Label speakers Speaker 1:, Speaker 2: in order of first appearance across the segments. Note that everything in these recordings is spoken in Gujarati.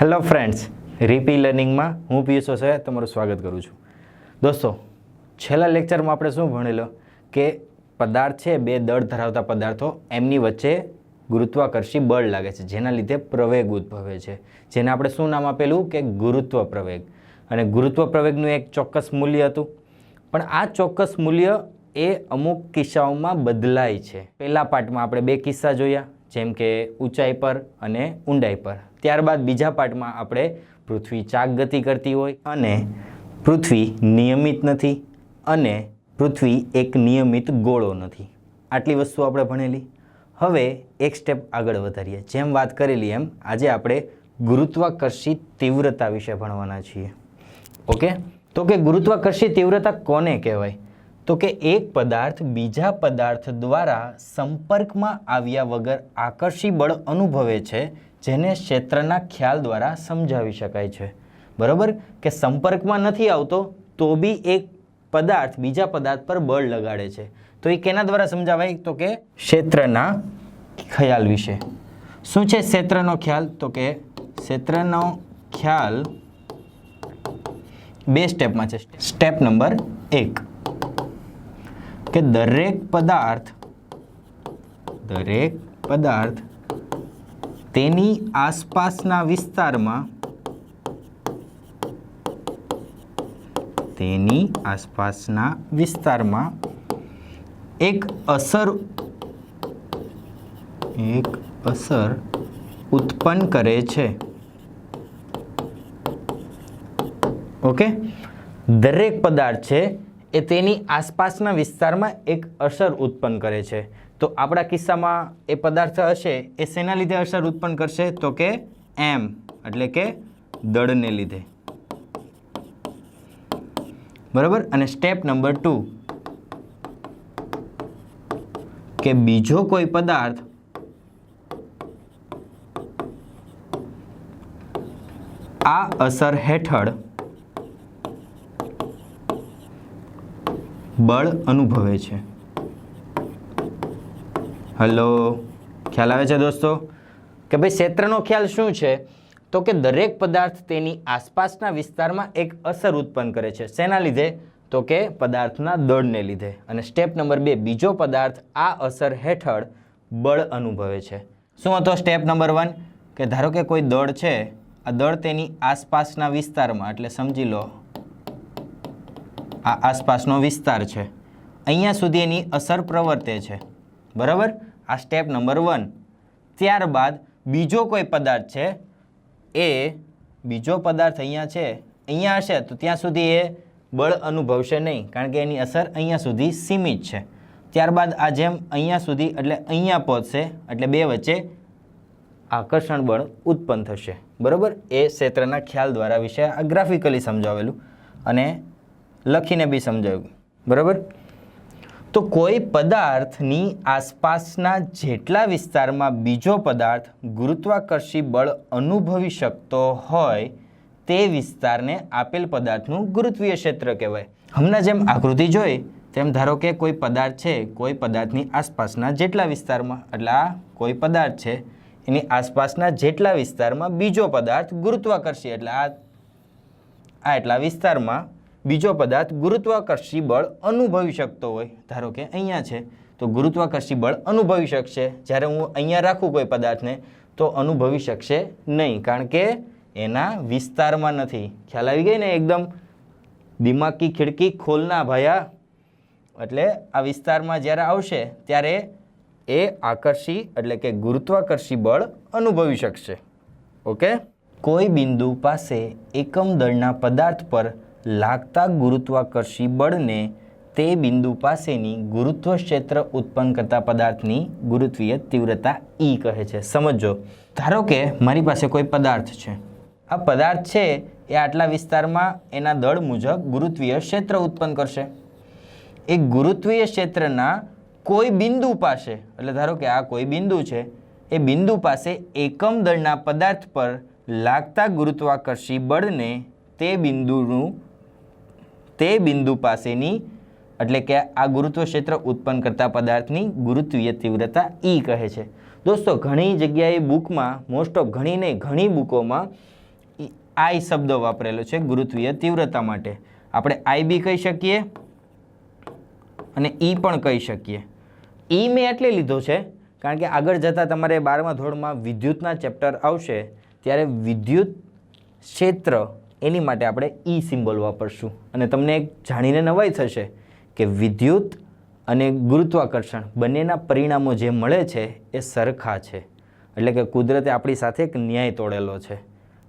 Speaker 1: હેલો ફ્રેન્ડ્સ રીપી લર્નિંગમાં હું પિયુષ વસાયા તમારું સ્વાગત કરું છું. દોસ્તો, છેલ્લા લેક્ચરમાં આપણે શું ભણેલો? કે પદાર્થ છે બે દળ ધરાવતા પદાર્થો એમની વચ્ચે ગુરુત્વાકર્ષી બળ લાગે છે, જેના લીધે પ્રવેગ ઉદ્ભવે છે. જેને આપણે શું નામ આપેલું? કે ગુરુત્વ પ્રવેગ અને ગુરુત્વ પ્રવેગનું એક ચોક્કસ મૂલ્ય હતું. પણ આ ચોક્કસ મૂલ્ય એ અમુક કિસ્સાઓમાં બદલાય છે. પહેલા પાર્ટમાં આપણે બે કિસ્સા જોયા, જેમ કે ઊંચાઈ પર અને ઊંડાઈ પર. ત્યારબાદ બીજા પાર્ટમાં આપણે પૃથ્વી ચાક ગતિ કરતી હોય અને પૃથ્વી નિયમિત નથી અને પૃથ્વી એક નિયમિત ગોળો નથી. આટલી વસ્તુ આપણે ભણેલી. હવે એક સ્ટેપ આગળ વધારીએ. જેમ વાત કરેલી એમ, આજે આપણે ગુરુત્વાકર્ષી તીવ્રતા વિશે ભણવાના છીએ. ઓકે? તો કે ગુરુત્વાકર્ષી તીવ્રતા કોને કહેવાય? તો કે એક પદાર્થ બીજા પદાર્થ દ્વારા સંપર્કમાં આવ્યા વગર આકર્ષી બળ અનુભવે છે જેને ક્ષેત્રના ખ્યાલ દ્વારા સમજાવી શકાય છે. બરાબર? કે સંપર્કમાં નથી આવતો, તો બી એક પદાર્થ બીજા પદાર્થ પર બળ લગાડે છે. તો એ કેના દ્વારા સમજાવાય? તો કે ક્ષેત્રના ખ્યાલ વિશે. શું છે ક્ષેત્રનો ખ્યાલ? તો કે ક્ષેત્રનો ખ્યાલ બે સ્ટેપમાં છે. સ્ટેપ નંબર એક. કે દરેક પદાર્થ દરેક પદાર્થ તેની આસપાસના વિસ્તારમાં તેની આસપાસના વિસ્તારમાં એક અસર એક અસર ઉત્પન્ન કરે છે. ઓકે? દરેક પદાર્થ છે એ તેની આસપાસના વિસ્તારમાં એક અસર ઉત્પન્ન કરે છે. તો આપણા કિસ્સામાં એ પદાર્થ હશે, એ શેના લીધે અસર ઉત્પન્ન કરશે? તો કે એમ, એટલે કે દળને લીધે. બરાબર? અને સ્ટેપ નંબર ટુ. કે બીજો કોઈ પદાર્થ આ અસર હેઠળ બળ અનુભવે છે. હલો. ખ્યાલ આવે છે દોસ્તો? કે ભાઈ ક્ષેત્રનો ખ્યાલ શું છે? તો કે દરેક પદાર્થ તેની આસપાસના વિસ્તારમાં એક અસર ઉત્પન્ન કરે છે. શેના લીધે? તો કે પદાર્થના દળને લીધે. અને સ્ટેપ નંબર બે, બીજો પદાર્થ આ અસર હેઠળ બળ અનુભવે છે. શું હતો સ્ટેપ નંબર વન? કે ધારો કે કોઈ દળ છે, આ દળ તેની આસપાસના વિસ્તારમાં, એટલે સમજી લો, આ આસપાસનો વિસ્તાર છે. અહીંયા સુધી એની અસર પ્રવર્તે છે. બરાબર? આ સ્ટેપ નંબર વન ત્યારબાદ બીજો કોઈ પદાર્થ છે, એ બીજો પદાર્થ અહીંયા છે, અહીંયા હશે, તો ત્યાં સુધી એ બળ અનુભવશે નહીં, કારણ કે એની અસર અહીંયા સુધી સીમિત છે. ત્યારબાદ આ જેમ અહીંયા સુધી, એટલે અહીંયા પહોંચશે, એટલે બે વચ્ચે આકર્ષણ બળ ઉત્પન્ન થશે. બરાબર? એ ક્ષેત્રના ખ્યાલ દ્વારા વિશે આ ગ્રાફિકલી સમજાવેલું અને લખીને બી સમજાવ્યું. બરાબર? તો કોઈ પદાર્થની આસપાસના જેટલા વિસ્તારમાં બીજો પદાર્થ ગુરુત્વાકર્ષી બળ અનુભવી શકતો હોય તે વિસ્તારને આપેલ પદાર્થનું ગુરુત્વીય ક્ષેત્ર કહેવાય. હમણાં જેમ આકૃતિ જોઈ, તેમ ધારો કે કોઈ પદાર્થ છે, કોઈ પદાર્થની આસપાસના જેટલા વિસ્તારમાં, એટલે આ કોઈ પદાર્થ છે, એની આસપાસના જેટલા વિસ્તારમાં બીજો પદાર્થ ગુરુત્વાકર્ષી, એટલે આ આ એટલા વિસ્તારમાં બીજો પદાર્થ ગુરુત્વાકર્ષી બળ અનુભવી શકતો હોય. ધારો કે અહીંયા છે, તો ગુરુત્વાકર્ષી બળ અનુભવી શકશે. જ્યારે હું અહીંયા રાખું કોઈ પદાર્થને, તો અનુભવી શકશે નહીં. કારણ કે એના વિસ્તારમાં નથી. ખ્યાલ આવી ગઈ ને એકદમ? દિમાગી ખિડકી ખોલના ભયા. એટલે આ વિસ્તારમાં જ્યારે આવશે, ત્યારે એ આકર્ષી, એટલે કે ગુરુત્વાકર્ષી બળ અનુભવી શકશે. ઓકે? કોઈ બિંદુ પાસે એકમ દળના પદાર્થ પર લાગતા ગુરુત્વાકર્ષી બળને તે બિંદુ પાસેની ગુરુત્વ ક્ષેત્ર ઉત્પન્ન કરતા પદાર્થની ગુરુત્વીય તીવ્રતા ઈ કહે છે. સમજો. ધારો કે મારી પાસે કોઈ પદાર્થ છે. આ પદાર્થ છે એ આટલા વિસ્તારમાં એના દળ મુજબ ગુરુત્વીય ક્ષેત્ર ઉત્પન્ન કરશે. એ ગુરુત્વીય ક્ષેત્રના કોઈ બિંદુ પાસે, એટલે ધારો કે આ કોઈ બિંદુ છે, એ બિંદુ પાસે એકમ દળના પદાર્થ પર લાગતા ગુરુત્વાકર્ષી બળને તે બિંદુનું તે બિંદુ પાસેની, એટલે કે આ ગુરુત્વ ક્ષેત્ર ઉત્પન્ન કરતા પદાર્થની ગુરુત્વીય તીવ્રતા ઈ કહે છે. દોસ્તો, ઘણી જગ્યાએ બુકમાં મોસ્ટ ઓફ ઘણી નહીં, ઘણી બુકોમાં આઈ શબ્દ વાપરેલો છે ગુરુત્વીય તીવ્રતા માટે. આપણે આઈ બી કહી શકીએ અને ઈ પણ કહી શકીએ. ઈ મેં એટલે લીધો છે, કારણ કે આગળ જતાં તમારે બારમા ધોરણમાં વિદ્યુતના ચેપ્ટર આવશે, ત્યારે વિદ્યુત ક્ષેત્ર એની માટે આપણે ઈ સિમ્બોલ વાપરશું. અને તમને એક જાણીને નવાઈ થશે કે વિદ્યુત અને ગુરુત્વાકર્ષણ બંનેના પરિણામો જે મળે છે એ સરખા છે. એટલે કે કુદરતે આપણી સાથે એક ન્યાય તોડેલો છે.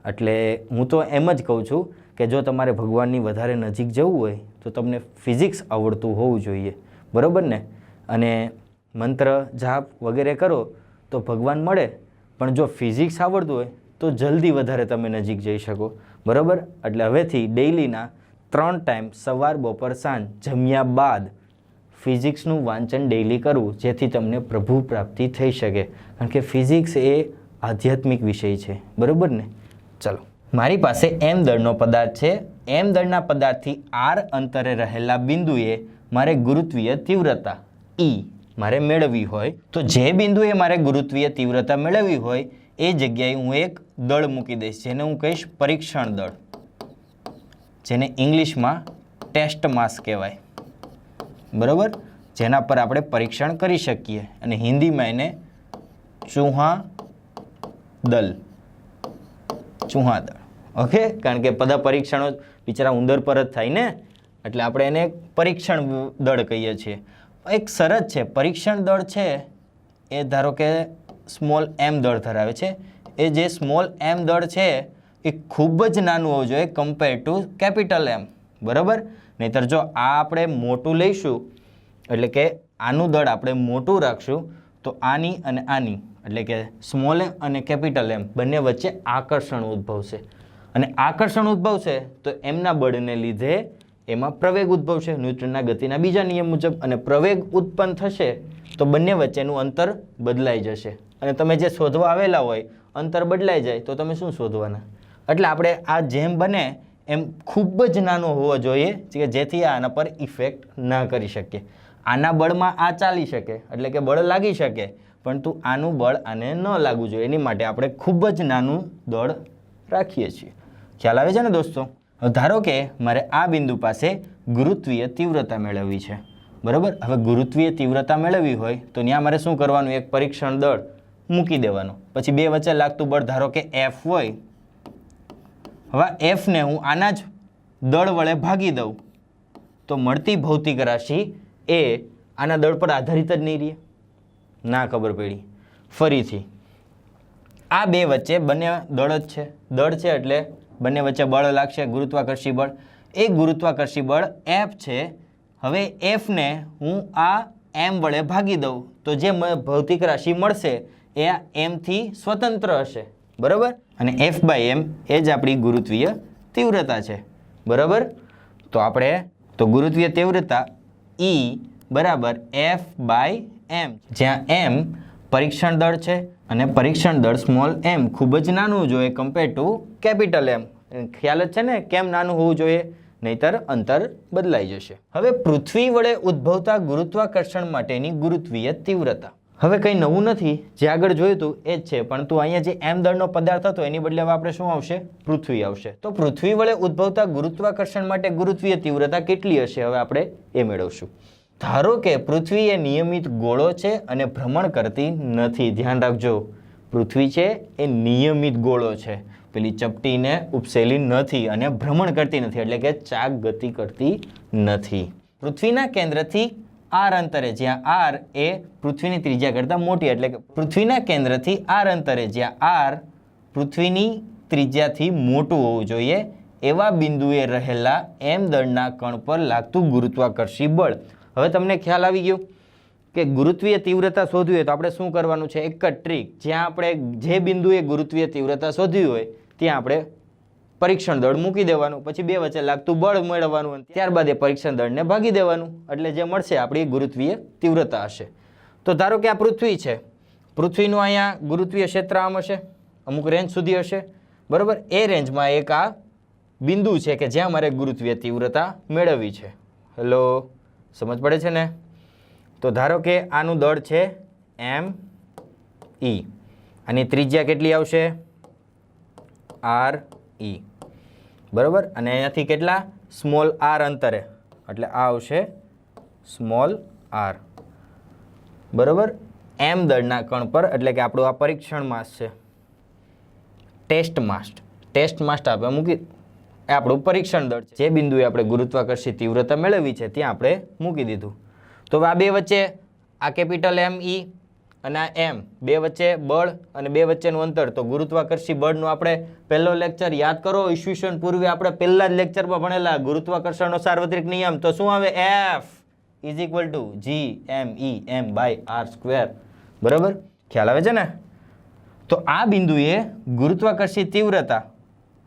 Speaker 1: એટલે હું તો એમ જ કહું છું કે જો તમારે ભગવાનની વધારે નજીક જવું હોય, તો તમને ફિઝિક્સ આવડતું હોવું જોઈએ. બરાબર ને? અને મંત્ર જાપ વગેરે કરો તો ભગવાન મળે. પણ જો ફિઝિક્સ આવડતું હોય તો જલ્દી વધારે તમે નજીક જઈ શકો. બરાબર? એટલે હવેથી ડેઇલીના ત્રણ ટાઈમ સવાર, બપોર, સાંજ જમ્યા બાદ ફિઝિક્સનું વાંચન ડેઇલી કરવું, જેથી તમને પ્રભુ પ્રાપ્તિ થઈ શકે. કારણ કે ફિઝિક્સ એ આધ્યાત્મિક વિષય છે. બરાબર ને? ચલો. મારી પાસે એમ દળનો પદાર્થ છે. એમ દળના પદાર્થથી આર અંતરે રહેલા બિંદુએ મારે ગુરુત્વીય તીવ્રતા ઈ મારે મેળવવી હોય તો જે બિંદુએ મારે ગુરુત્વીય તીવ્રતા મેળવવી હોય એ જગ્યાએ હું એક દળ મૂકી દઈશ, જેને હું કહીશ પરીક્ષણ દળ. જેને ઇંગ્લિશમાં ટેસ્ટ માસ કહેવાય. બરાબર? જેના પર આપણે પરીક્ષણ કરી શકીએ. અને હિન્દીમાં એને ચૂહા દલ. ચૂહા દળ. ઓકે? કારણ કે બધા પરીક્ષણો બિચારા ઉંદર પર જ થાય ને? એટલે આપણે એને પરીક્ષણ દળ કહીએ છીએ. એક શરત છે, પરીક્ષણ દળ છે એ ધારો કે સ્મોલ એમ દળ ધરાવે છે. એ જે સ્મોલ એમ દળ છે, એ ખૂબ જ નાનું હોવું જોઈએ કમ્પેર ટુ કેપિટલ એમ બરાબર? નહીતર જો આ આપણે મોટું લઈશું, એટલે કે આનું દળ આપણે મોટું રાખશું, તો આની અને આની, એટલે કે સ્મોલ એમ અને કેપિટલ એમ બંને વચ્ચે આકર્ષણ ઉદ્ભવશે. અને આકર્ષણ ઉદ્ભવશે, તો એમના બળને લીધે એમાં પ્રવેગ ઉદ્ભવશે ન્યૂટનના ગતિના બીજા નિયમ મુજબ, અને પ્રવેગ ઉત્પન્ન થશે તો બંને વચ્ચેનું અંતર બદલાઈ જશે. અને તમે જે શોધવા આવેલા હોય, અંતર બદલાઈ જાય, તો તમે શું શોધવાના? એટલે આપણે આ જેમ બને એમ ખૂબ જ નાનો હોવો જોઈએ, કે જેથી આના પર ઇફેક્ટ ના કરી શકીએ. આના બળમાં આ ચાલી શકે, એટલે કે બળ લાગી શકે, પરંતુ આનું બળ આને ન લાગવું જોઈએ. એની માટે આપણે ખૂબ જ નાનું દળ રાખીએ છીએ. ખ્યાલ આવે છે ને દોસ્તો? ધારો કે મારે આ બિંદુ પાસે ગુરુત્વીય તીવ્રતા મેળવવી છે. બરાબર? હવે ગુરુત્વીય તીવ્રતા મેળવવી હોય તો ત્યાં મારે શું કરવાનું? એક પરીક્ષણ દળ મૂકી દેવાનું. પછી બે વચ્ચે લાગતું બળ ધારો કે એફ હોય, હવે એફને હું આના જ દળ વડે ભાગી દઉં. તો મળતી ભૌતિક રાશિ એ આના દળ પર આધારિત જ નહીં રહે. ના ખબર પડી. ફરીથી, આ બે વચ્ચે બંને દળ જ છે. દળ છે એટલે બંને વચ્ચે બળ લાગશે, ગુરુત્વાકર્ષી બળ. એ ગુરુત્વાકર્ષી બળ એફ છે હવે એફને હું આ એમ વડે ભાગી દઉં. તો જે ભૌતિક રાશિ મળશે, એ આ એમથી સ્વતંત્ર હશે. બરાબર? અને એફ બાય એમ એ જ આપણી ગુરુત્વીય તીવ્રતા છે. બરાબર? તો આપણે, તો ગુરુત્વીય તીવ્રતા ઈ બરાબર એફ બાય એમ જ્યાં એમ પરીક્ષણ દળ છે અને પરીક્ષણ દળ સ્મોલ એમ ખૂબ જ નાનું જોઈએ કમ્પેર ટુ કેપિટલ એમ ખ્યાલ જ છે ને? કેમ નાનું હોવું જોઈએ? નહીતર અંતર બદલાઈ જશે. હવે પૃથ્વી વડે ઉદ્ભવતા ગુરુત્વાકર્ષણ માટેની ગુરુત્વીય તીવ્રતા. હવે કંઈ નવું નથી, જે આગળ જોયું હતું એ જ છે પરંતુ અહીંયા જે એમ દળનો પદાર્થ હતો એની બદલે હવે આપણે શું આવશે? પૃથ્વી આવશે. તો પૃથ્વી વડે ઉદ્ભવતા ગુરુત્વાકર્ષણ માટે ગુરુત્વીય તીવ્રતા કેટલી હશે? હવે આપણે એ મેળવશું. ધારો કે પૃથ્વી એ નિયમિત ગોળો છે અને ભ્રમણ કરતી નથી. ધ્યાન રાખજો. પૃથ્વી છે એ નિયમિત ગોળો છે. પેલી ચપટીને ઉપસેલી નથી અને ભ્રમણ કરતી નથી, એટલે કે ચાક ગતિ કરતી નથી. પૃથ્વીના કેન્દ્રથી આર અંતરે જ્યાં આર એ પૃથ્વીની ત્રિજ્યા કરતાં મોટી, એટલે કે પૃથ્વીના કેન્દ્રથી આર અંતરે જ્યાં આર પૃથ્વીની ત્રિજ્યાથી મોટું હોવું જોઈએ, એવા બિંદુએ રહેલા એમ દળના કણ પર લાગતું ગુરુત્વાકર્ષી બળ. હવે તમને ખ્યાલ આવી ગયો? કે ગુરુત્વીય તીવ્રતા શોધવી હોય તો આપણે શું કરવાનું છે? એક જ ટ્રીક જ્યાં આપણે જે બિંદુએ ગુરુત્વીય તીવ્રતા શોધવી હોય, ત્યાં આપણે પરીક્ષણ દળ મૂકી દેવાનું, પછી બે વચ્ચે લાગતું બળ મેળવવાનું ત્યારબાદ એ પરીક્ષણ દળને ભાગી દેવાનું. એટલે જે મળશે આપણી ગુરુત્વીય તીવ્રતા હશે. તો ધારો કે આ પૃથ્વી છે. પૃથ્વીનું અહીંયા ગુરુત્વીય ક્ષેત્ર આમ હશે? અમુક રેન્જ સુધી હશે. બરાબર? એ રેન્જમાં એક આ બિંદુ છે કે જ્યાં મારે ગુરુત્વીય તીવ્રતા મેળવવી છે. હેલો સમજ પડે છે ને? તો ધારો કે આનું દળ છે એમ ઈ. આની ત્રિજ્યા કેટલી આવશે? R E. બરાબર? અને અહીંયાથી કેટલા? સ્મોલ આર અંતરે. એટલે આ આવશે સ્મોલ આર. બરાબર? એમ દળના કણ પર, એટલે કે આપણું આ પરીક્ષણ માસ છે. ટેસ્ટ માસ્ટ. ટેસ્ટ માસ્ટ આપણે મૂકી આપણું પરીક્ષણ દળ જે બિંદુએ આપણે ગુરુત્વાકર્ષી તીવ્રતા મેળવી છે, ત્યાં આપણે મૂકી દીધું. તો આ બે વચ્ચે આ કેપિટલ એમ ઈ અને આ એમ બે વચ્ચે બળ અને બે વચ્ચેનું અંતર. તો ગુરુત્વાકર્ષી બળનું આપણે પહેલો લેક્ચર યાદ કરો. ઈસવીસન પૂર્વે આપણે પહેલા જ લેક્ચરમાં ભણેલા ગુરુત્વાકર્ષણનો સાર્વત્રિક નિયમ. તો શું આવે? F is equal to G M E M by R square બરાબર? ખ્યાલ આવે છે ને? તો આ બિંદુએ ગુરુત્વાકર્ષી તીવ્રતા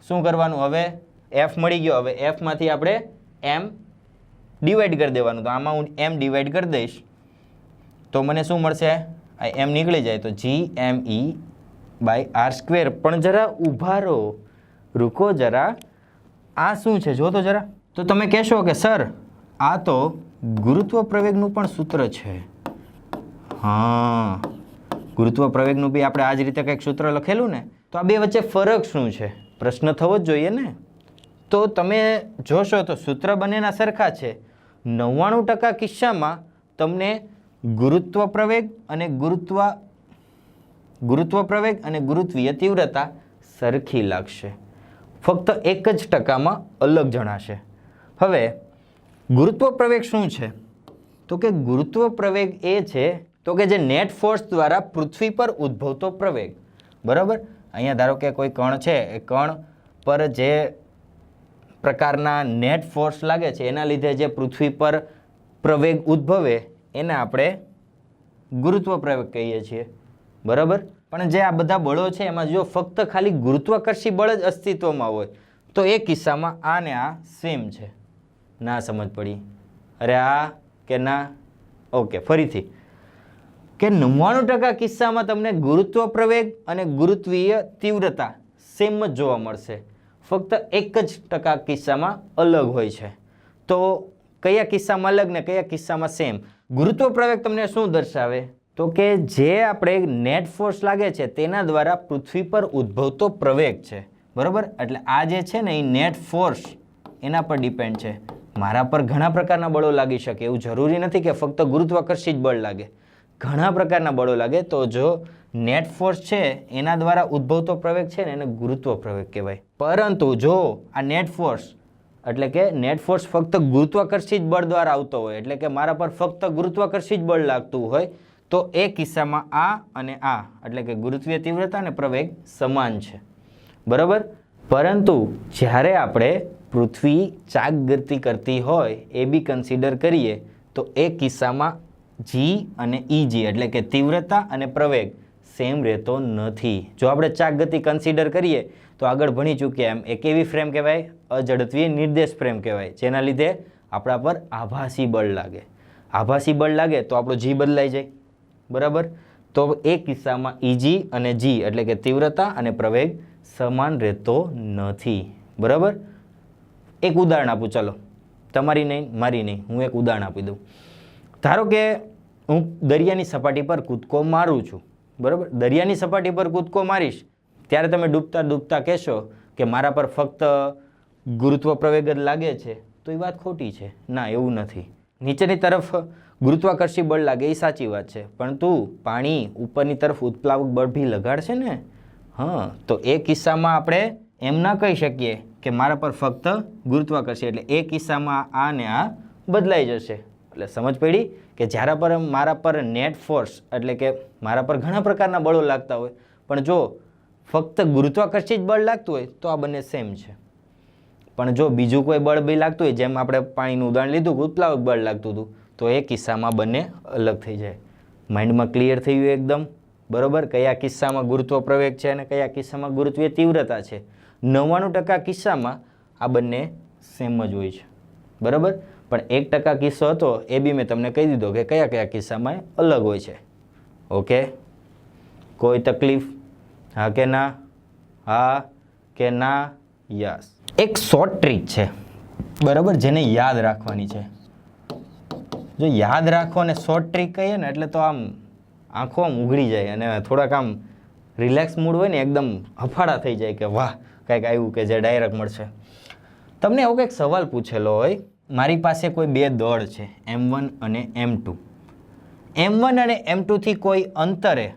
Speaker 1: શું કરવાનું? હવે એફ મળી ગયો. હવે એફમાંથી આપણે એમ ડિવાઈડ કરી દેવાનું. તો આમાં હું એમ ડિવાઈડ કરી દઈશ. તો મને શું મળશે? આ એમ નીકળી જાય. તો G M E by R square પણ જરા ઊભા રહો. રૂકો જરા. આ શું છે? જો તો જરા. તો તમે કહેશો કે, સર, આ તો ગુરુત્વ પ્રવેગનું પણ સૂત્ર છે. હા. ગુરુત્વ પ્રવેગનું બી આપણે આ જ રીતે કંઈક સૂત્ર લખેલું ને, તો આ બે વચ્ચે ફરક શું છે? પ્રશ્ન થવો જ જોઈએ ને? તો તમે જોશો તો સૂત્ર બંનેના સરખા છે. નવ્વાણું ટકા કિસ્સામાં તમને ગુરુત્વ પ્રવેગ અને ગુરુત્વ ગુરુત્વ પ્રવેગ અને ગુરુત્વીય તીવ્રતા સરખી લાગશે. ફક્ત એક જ ટકામાં અલગ જણાશે. હવે, ગુરુત્વ પ્રવેગ શું છે? તો કે ગુરુત્વ પ્રવેગ એ છે, તો કે જે નેટ ફોર્સ દ્વારા પૃથ્વી પર ઉદ્ભવતો પ્રવેગ. બરાબર? અહીંયા ધારો કે કોઈ કણ છે, એ કણ પર જે પ્રકારના નેટ ફોર્સ લાગે છે, એના લીધે જે પૃથ્વી પર પ્રવેગ ઉદ્ભવે, એને આપણે ગુરુત્વ પ્રવેગ કહીએ છીએ. બરાબર? પણ જે આ બધા બળો છે, એમાં જો ફક્ત ખાલી ગુરુત્વાકર્ષી બળ જ અસ્તિત્વમાં હોય, તો એ કિસ્સામાં આ ને આ સેમ છે. ના સમજ પડી? અરે આ કે ના? ઓકે, ફરીથી. કે નવ્વાણું ટકા કિસ્સામાં તમને ગુરુત્વ પ્રવેગ અને ગુરુત્વીય તીવ્રતા સેમ જ જોવા મળશે. ફક્ત એક જ ટકા કિસ્સામાં અલગ હોય છે. તો કયા કિસ્સામાં અલગ ને કયા કિસ્સામાં સેમ ગુરુત્વ પ્રવેગ તમને શું દર્શાવે? તો કે જે આપણે નેટ ફોર્સ લાગે છે તેના દ્વારા પૃથ્વી પર ઉદ્ભવતો પ્રવેગ છે. બરાબર? એટલે આ જે છે ને એ નેટ ફોર્સ એના પર ડિપેન્ડ છે. મારા પર ઘણા પ્રકારના બળો લાગી શકે. એવું જરૂરી નથી કે ફક્ત ગુરુત્વાકર્ષી જ બળ લાગે. ઘણા પ્રકારના બળો લાગે. તો જો નેટ ફોર્સ છે, એના દ્વારા ઉદ્ભવતો પ્રવેગ છે ને એને ગુરુત્વ પ્રવેગ કહેવાય. પરંતુ જો આ નેટ ફોર્સ, એટલે કે નેટ ફોર્સ ફક્ત ગુરુત્વાકર્ષી જ બળ દ્વારા આવતો હોય, એટલે કે મારા પર ફક્ત ગુરુત્વાકર્ષી જ બળ લાગતું હોય, તો એ કિસ્સામાં આ અને આ, એટલે કે ગુરુત્વીય તીવ્રતા અને પ્રવેગ સમાન છે. બરાબર? પરંતુ જ્યારે આપણે પૃથ્વી ચાક ગતિ કરતી હોય, એ બી કન્સિડર કરીએ, તો એ કિસ્સામાં જી અને ઈજી એટલે કે તીવ્રતા અને પ્રવેગ સેમ રહેતો નથી. જો આપણે ચાક ગતિ કન્સિડર કરીએ, તો આગળ ભણી ચૂક્યા એમ. એ કેવી ફ્રેમ કહેવાય? અજડત્વીય નિર્દેશ ફ્રેમ કહેવાય. જેના લીધે આપણા પર આભાસી બળ લાગે. આભાસી બળ લાગે તો આપણો જી બદલાઈ જાય. બરાબર? તો એ કિસ્સામાં ઈજી અને જી એટલે કે તીવ્રતા અને પ્રવેગ સમાન રહેતો નથી. બરાબર? એક ઉદાહરણ આપું, ચાલો. તમારી નહીં, મારી નહીં. હું એક ઉદાહરણ આપી દઉં. ધારો કે હું દરિયાની સપાટી પર કૂદકો મારું છું. બરાબર? દરિયાની સપાટી પર કૂદકો મારીશ, ત્યારે તમે ડૂબતા ડૂબતા કહેશો કે મારા પર ફક્ત ગુરુત્વ પ્રવેગ જ લાગે છે. તો એ વાત ખોટી છે. ના, એવું નથી. નીચેની તરફ ગુરુત્વાકર્ષી બળ લાગે, એ સાચી વાત છે. પરંતુ પાણી ઉપરની તરફ ઉત્પ્લાવક બળ બી લગાડશે ને? હા, તો એ કિસ્સામાં આપણે એમ ના કહી શકીએ કે મારા પર ફક્ત ગુરુત્વાકર્ષી, એટલે એ કિસ્સામાં આ ને આ બદલાઈ જશે. એટલે સમજ પડી? કે જ્યારે પર મારા પર નેટ ફોર્સ એટલે કે મારા પર ઘણા પ્રકારના બળો લાગતા હોય, પણ જો ફક્ત ગુરુત્વાકર્ષી જ બળ લાગતું હોય, તો આ બંને સેમ છે. પણ જો બીજું કોઈ બળ બી લાગતું હોય, જેમ આપણે પાણીનું ઉદાહરણ લીધું કે ઉત્પ્લાવક બળ લાગતું હતું, તો એ કિસ્સામાં બંને અલગ થઈ જાય. માઇન્ડમાં ક્લિયર થઈ ગયું એકદમ, બરોબર? કયા કિસ્સામાં ગુરુત્વ પ્રવેગ છે અને કયા કિસ્સામાં ગુરુત્વીય તીવ્રતા છે? નવ્વાણું ટકા કિસ્સામાં આ બંને સેમ જ હોય છે. બરાબર? પણ એક ટકા કિસ્સો હતો, એ બી મેં તમને કહી દીધો કે કયા કયા કિસ્સામાં અલગ હોય છે. ઓકે? કોઈ તકલીફ? હા કે ના? હા કે ના? યસ. એક શોર્ટ ટ્રીક છે. બરાબર? જેને યાદ રાખવાની છે. જો યાદ રાખો અને શોર્ટ ટ્રીક કહીએ ને, એટલે તો આમ આંખો આમ ઉઘડી જાય અને થોડાક આમ રિલેક્સ મૂડ હોય ને, એકદમ હફાળા થઈ જાય કે વાહ, કંઈક આવ્યું કે જે ડાયરેક્ટ મળશે. તમને એવો કંઈક સવાલ પૂછેલો હોય મારી પાસે કોઈ બે દળ છે, એમ વન અને એમ ટુ. એમ વન અને એમ ટુથી કોઈ અંતરે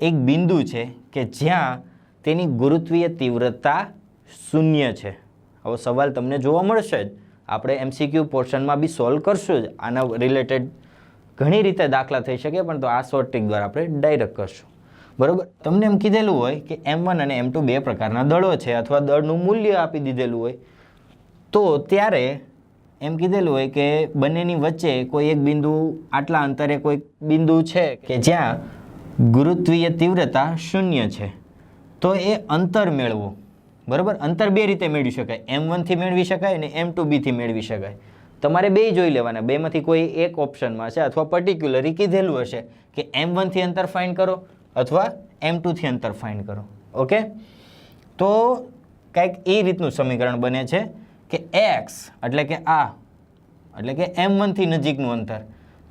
Speaker 1: એક બિંદુ છે કે જ્યાં તેની ગુરુત્વીય તીવ્રતા શૂન્ય છે. આવો સવાલ તમને જોવા મળશે જ. આપણે એમસીક્યુ પોર્શનમાં બી સોલ્વ કરશું જ. આના રિલેટેડ ઘણી રીતે દાખલા થઈ શકે, પણ તો આ શોર્ટ ટ્રીક દ્વારા આપણે ડાયરેક્ટ કરશું. બરાબર? તમને એમ કીધેલું હોય કે એમ વન અને એમ ટુ બે પ્રકારના દળો છે, અથવા દળનું મૂલ્ય આપી દીધેલું હોય, તો ત્યારે એમ કીધેલું હોય કે બંનેની વચ્ચે કોઈ એક બિંદુ આટલા અંતરે કોઈ બિંદુ છે કે જ્યાં ગુરુત્વીય તીવ્રતા શૂન્ય છે. તો એ અંતર મેળવવું બરાબર? અંતર બે રીતે મેળવી શકાય. એમ વનથી મેળવી શકાય અને એમ ટુ બીથી મેળવી શકાય. તમારે બે જોઈ લેવાના. બેમાંથી કોઈ એક ઓપ્શનમાં છે અથવા પર્ટિક્યુલરી કીધેલું હશે કે એમ વનથી અંતર ફાઇન્ડ કરો અથવા એમ ટુથી અંતર ફાઇન્ડ કરો. ઓકે તો કંઈક એ રીતનું સમીકરણ બને છે. કે એક્સ એટલે કે આ, એટલે કે એમ વનથી નજીકનું અંતર.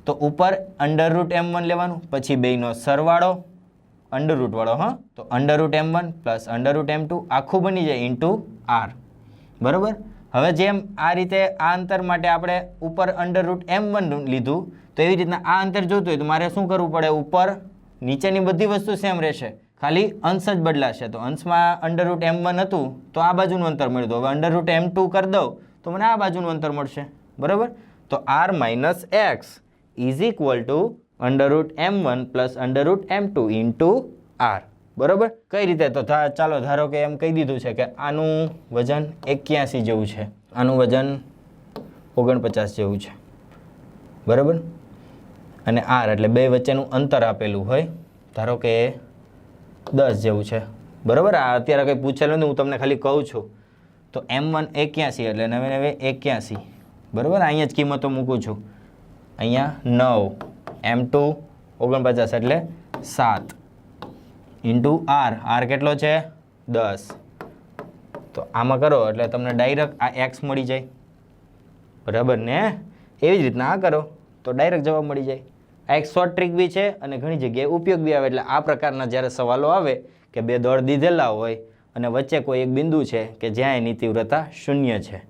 Speaker 1: તો ઉપર અંડર રૂટ એમ વન લેવાનું, પછી બેયનો સરવાળો, અંડર રૂટવાળો હા? તો under root M one plus under root M two આખું બની જાય ઇન્ટુ આર. બરાબર? હવે જેમ આ રીતે આ અંતર માટે આપણે ઉપર અંડર રૂટ એમ વન લીધું, તો એવી રીતના આ અંતર જોતું હોય તો મારે શું કરવું પડે? ઉપર નીચેની બધી વસ્તુ સેમ રહેશે. ખાલી અંશ જ બદલાશે. તો અંશમાં અંડર રૂટ એમ વન હતું, તો આ બાજુનું અંતર મળ્યું. હવે અંડર રૂટ એમ ટુ કરી દઉં, તો મને આ બાજુનું અંતર મળશે. બરાબર? તો R minus X is equal to under root M one plus under root M two into R બરાબર? કઈ રીતે? તો ચાલો, ધારો કે એમ કહી દીધું છે કે આનું વજન એક્યાસી જેવું છે. આનું વજન ઓગણપચાસ જેવું છે. બરાબર? અને આર એટલે બે વચ્ચેનું અંતર આપેલું હોય. ધારો કે દસ જેવું છે. બરાબર? આ અત્યારે કંઈ પૂછેલું નથી હું તમને ખાલી કહું છું. તો એમ વન એક્યાસી એટલે નવે નવે એક્યાસી. બરાબર? અહીંયા જ કિંમતો મૂકું છું. અહીંયા નવ, એમ ટુ ઓગણપચાસ એટલે સાત. ઇન્ટુ આર આર કેટલો છે? દસ. તો આમાં કરો, એટલે તમને ડાયરેક્ટ આ એક્સ મળી જાય. બરાબર ને? એવી જ રીતના આ કરો. તો ડાયરેક્ટ જવાબ મળી જાય. આ એક શોર્ટ ટ્રીક બી છે અને ઘણી જગ્યાએ ઉપયોગ બી આવે. એટલે આ પ્રકારના જ્યારે સવાલો આવે કે બે દોડ દીધેલા હોય અને વચ્ચે કોઈ એક બિંદુ છે કે જ્યાં એની તીવ્રતા શૂન્ય છે.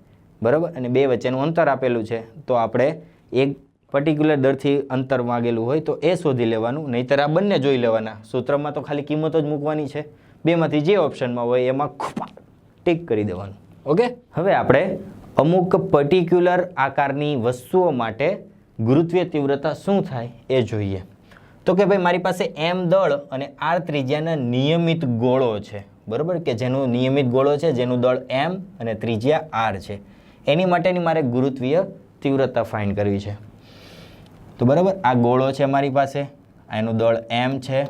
Speaker 1: બરાબર? અને બે વચ્ચેનું અંતર આપેલું છે. તો આપણે એક પર્ટિક્યુલર દરથી અંતર માગેલું હોય તો એ શોધી લેવાનું, નહીંતર આ બંને જોઈ લેવાના. સૂત્રમાં તો ખાલી કિંમતો જ મૂકવાની છે. બેમાંથી જે ઓપ્શનમાં હોય એમાં ખૂબ ટીક કરી દેવાનું. ઓકે? હવે આપણે અમુક પર્ટિક્યુલર આકારની વસ્તુઓ માટે ગુરુત્વીય તીવ્રતા શું થાય એ જોઈએ. તો કે ભાઈ, મારી પાસે એમ દળ અને આર ત્રિજ્યાના નિયમિત ગોળો છે. બરાબર? કે જેનું નિયમિત ગોળો છે, જેનું દળ એમ અને ત્રિજ્યા આર છે. એની માટેની મારે ગુરુત્વીય તીવ્રતા ફાઇન્ડ કરવી છે. તો બરાબર? આ ગોળો છે મારી પાસે. એનું દળ એમ છે.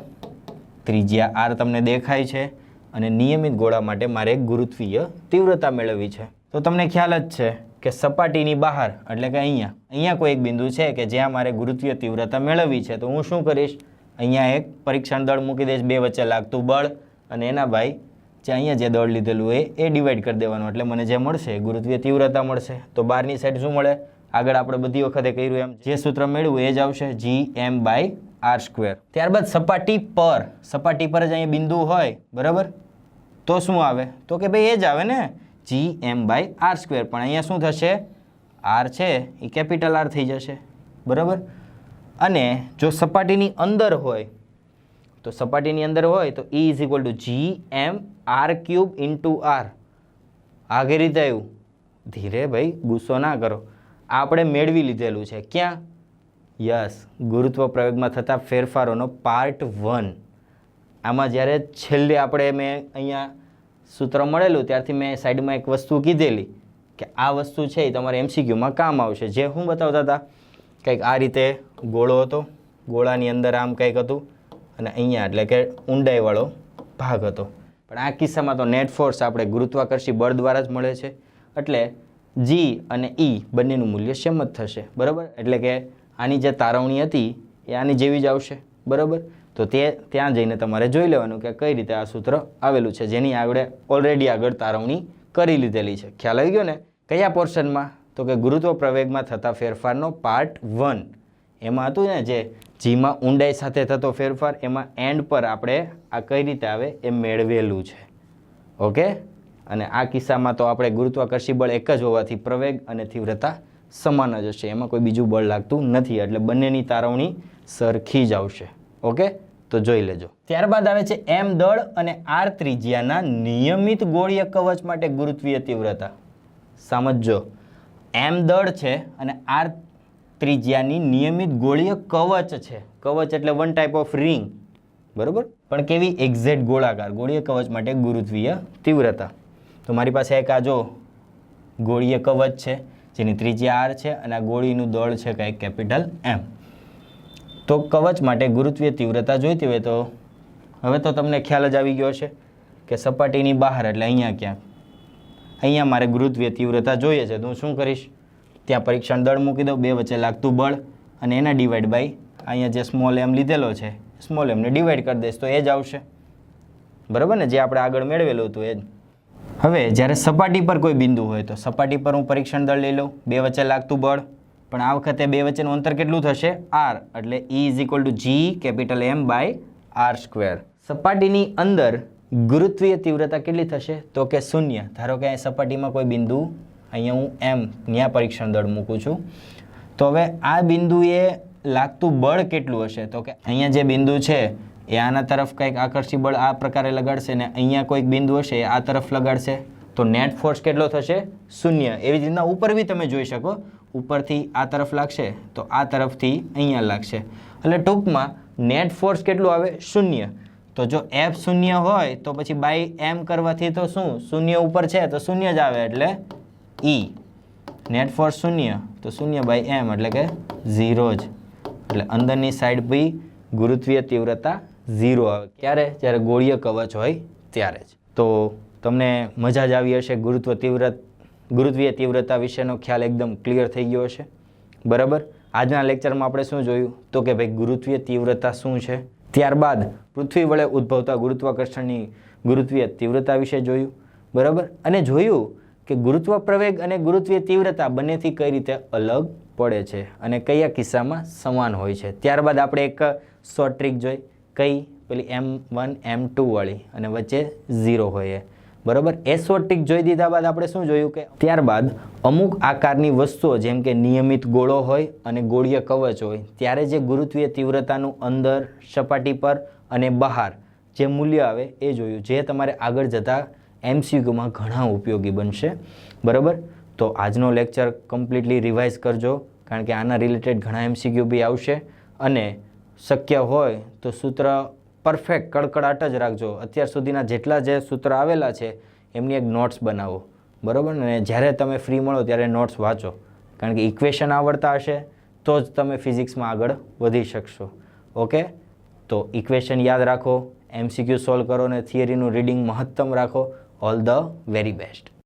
Speaker 1: ત્રિજ્યા આર તમને દેખાય છે. અને નિયમિત ગોળા માટે મારે ગુરુત્વીય તીવ્રતા મેળવવી છે. તો તમને ખ્યાલ જ છે કે સપાટીની બહાર, એટલે કે અહીંયા અહીંયા કોઈ એક બિંદુ છે કે જ્યાં મારે ગુરુત્વીય તીવ્રતા મેળવવી છે. તો હું શું કરીશ? અહીંયા એક પરીક્ષણ દળ મૂકી દઈશ, બે વચ્ચે લાગતું બળ, અને એના ભાઈ, જે અહીંયા જે દળ લીધેલું હોય એ ડિવાઈડ કરી દેવાનું. એટલે મને જે મળશે ગુરુત્વીય તીવ્રતા મળશે. તો બહારની સાઈડ શું મળે? આગળ આપણે બધી વખતે કર્યું એમ. જે સૂત્ર મેળવ્યું એ જ આવશે G M by R square. ત્યારબાદ સપાટી પર. સપાટી પર જ અહીંયા બિંદુ હોય, બરાબર? તો શું આવે? તો કે ભાઈ એ જ આવે ને? G M by R square પણ અહીંયા શું થશે? આર છે, એ કેપિટલ આર થઈ જશે. બરાબર? અને જો સપાટીની અંદર હોય, તો સપાટીની અંદર હોય, તો E is equal to G M R cube into R આગળ રીતે આવ્યું. ધીરે ભાઈ, ગુસ્સો ના કરો. આપણે મેળવી લીધેલું છે. ક્યાં? યસ, ગુરુત્વ પ્રયોગમાં થતા ફેરફારોનો પાર્ટ વન આમાં જ્યારે છેલ્લે આપણે મેં અહીંયા સૂત્ર મળેલું, ત્યારથી મેં સાઈડમાં એક વસ્તુ કીધેલી કે આ વસ્તુ છે એ તમારે એમસીક્યુમાં કામ આવશે. જે હું બતાવતા હતા, કંઈક આ રીતે ગોળો હતો, ગોળાની અંદર આમ કંઈક હતું અને અહીંયા એટલે કે ઊંડાઈવાળો ભાગ હતો. પણ આ કિસ્સામાં તો નેટ ફોર્સ આપણે ગુરુત્વાકર્ષી બળ દ્વારા જ મળે છે. એટલે જી અને ઈ બંનેનું મૂલ્ય સેમ જ થશે. બરાબર? એટલે કે આની જે તારવણી હતી, એ આની જેવી જ આવશે. બરાબર? તો તે, ત્યાં જઈને તમારે જોઈ લેવાનું કે કઈ રીતે આ સૂત્ર આવેલું છે, જેની આપણે ઓલરેડી આગળ તારવણી કરી લીધેલી છે. ખ્યાલ આવી ગયો ને? કયા પોર્શનમાં તો કે ગુરુત્વ પ્રવેગમાં થતા ફેરફારનો પાર્ટ વન એમાં હતું ને જે, જીમાં ઊંડાઈ સાથે થતો ફેરફાર, એમાં એન્ડ પર આપણે આ કઈ રીતે આવે એ મેળવેલું છે. ઓકે? અને આ કિસ્સામાં તો આપણે ગુરુત્વાકર્ષી બળ એક જ હોવાથી પ્રવેગ અને તીવ્રતા સમાન જ હશે. એમાં કોઈ બીજું બળ લાગતું નથી. એટલે બંનેની તારવણી સરખી જ આવશે. ઓકે? તો જોઈ લેજો. ત્યારબાદ આવે છે એમ દળ અને આર ત્રિજ્યાના નિયમિત ગોળીય કવચ માટે ગુરુત્વીય તીવ્રતા. સમજો એમ દળ છે અને આર ત્રિજ્યાની નિયમિત ગોળીય કવચ છે. કવચ એટલે વન ટાઈપ ઓફ રિંગ બરોબર? પણ કેવી? એક્ઝેક્ટ ગોળાકાર. ગોળીય કવચ માટે ગુરુત્વીય તીવ્રતા. તો મારી પાસે એક આ જો ગોળીય કવચ છે. જેની ત્રિજ્યા આર છે અને આ ગોળીનું દળ છે કંઈક કેપિટલ એમ. તો કવચ માટે ગુરુત્વીય તીવ્રતા જોઈતી હોય તો હવે તો તમને ખ્યાલ જ આવી ગયો છે કે સપાટીની બહાર એટલે અહીંયા ક્યાંક અહીંયા મારે ગુરુત્વીય તીવ્રતા જોઈએ છે તો હું શું કરીશ? ત્યાં પરીક્ષણ દળ મૂકી દઉં, બે વચ્ચે લાગતું બળ અને એના ડિવાઈડ બાય અહીંયા જે સ્મોલ એમ લીધેલો છે સ્મોલ એમને ડિવાઈડ કરી દઈશ તો એ જ આવશે. બરાબર ને? જે આપણે આગળ મેળવેલું હતું એ જ. હવે જ્યારે સપાટી પર કોઈ બિંદુ હોય તો સપાટી પર હું પરીક્ષણ દળ લઈ લઉં. બે વચ્ચે લાગતું બળ. પણ આ વખતે બે વચ્ચેનું અંતર કેટલું થશે? આર એટલે E is equal to G capital M by R square સપાટીની અંદર ગુરુત્વીય તીવ્રતા કેટલી થશે? તો કે શૂન્ય. ધારો કે અહીં સપાટીમાં કોઈ બિંદુ, અહીંયા હું એમ ન્યા પરીક્ષણ દળ મૂકું છું. તો હવે આ બિંદુએ લાગતું બળ કેટલું હશે? તો કે અહીંયા જે બિંદુ છે એ આના તરફ કંઈક આકર્ષી બળ આ પ્રકારે લગાડશે ને અહીંયા કોઈક બિંદુ હશે આ તરફ લગાડશે. તો નેટ ફોર્સ કેટલો થશે? શૂન્ય. એવી જ રીતના ઉપર બી તમે જોઈ શકો. ઉપરથી આ તરફ લાગશે, તો આ તરફથી અહીંયા લાગશે. એટલે ટૂંકમાં નેટ ફોર્સ કેટલું આવે? શૂન્ય. તો જો એફ શૂન્ય હોય, તો પછી બાય એમ કરવાથી તો શું? શૂન્ય ઉપર છે, તો શૂન્ય જ આવે એટલે ઈ નેટ ફોર્સ શૂન્ય, તો શૂન્ય બાય એમ એટલે કે ઝીરો જ. એટલે અંદરની સાઈડ બી ગુરુત્વીય તીવ્રતા ઝીરો આવે. ક્યારે? જ્યારે ગોળીય કવચ હોય ત્યારે જ. તો તમને મજા જ આવી હશે. ગુરુત્વ તીવ્ર, ગુરુત્વીય તીવ્રતા વિશેનો ખ્યાલ એકદમ ક્લિયર થઈ ગયો હશે. બરાબર? આજના લેક્ચરમાં આપણે શું જોયું? તો કે ભાઈ ગુરુત્વીય તીવ્રતા શું છે? ત્યારબાદ પૃથ્વી વડે ઉદ્ભવતા ગુરુત્વાકર્ષણની ગુરુત્વીય તીવ્રતા વિશે જોયું. બરાબર? અને જોયું કે ગુરુત્વ પ્રવેગ અને ગુરુત્વીય તીવ્રતા બંનેથી કઈ રીતે અલગ પડે છે અને કયા કિસ્સામાં સમાન હોય છે. ત્યારબાદ આપણે એક શોર્ટ ટ્રીક જોઈ. કઈ? પેલી એમ વન એમ ટુ વાળી અને વચ્ચે ઝીરો હોય એ. બરાબર? એસોટિક જોઈ દીધા બાદ આપણે શું જોયું કે ત્યારબાદ અમુક આકારની વસ્તુઓ, જેમ કે નિયમિત ગોળો હોય અને ગોળીય કવચ હોય, ત્યારે જે ગુરુત્વીય તીવ્રતાનું અંદર, સપાટી પર અને બહાર જે મૂલ્ય આવે એ જોયું, જે તમારે આગળ જતાં એમસીક્યુમાં ઘણા ઉપયોગી બનશે. બરાબર? તો આજનો લેક્ચર કમ્પ્લીટલી રિવાઇઝ કરજો, કારણ કે આના રિલેટેડ ઘણા એમસીક્યુ બી આવશે અને શક્ય હોય તો સૂત્ર પરફેક્ટ કડકડાટ જ રાખજો. અત્યાર સુધીના જેટલા જે સૂત્ર આવેલા છે, એમની એક નોટ્સ બનાવો. બરાબર ને? જ્યારે તમે ફ્રી મળો ત્યારે નોટ્સ વાંચો. કારણ કે ઇક્વેશન આવડતા હશે, તો જ તમે ફિઝિક્સમાં આગળ વધી શકશો. ઓકે તો ઇક્વેશન યાદ રાખો એમસીક્યુ સોલ્વ કરો અને થિયરીનું રીડિંગ મહત્તમ રાખો. All the very best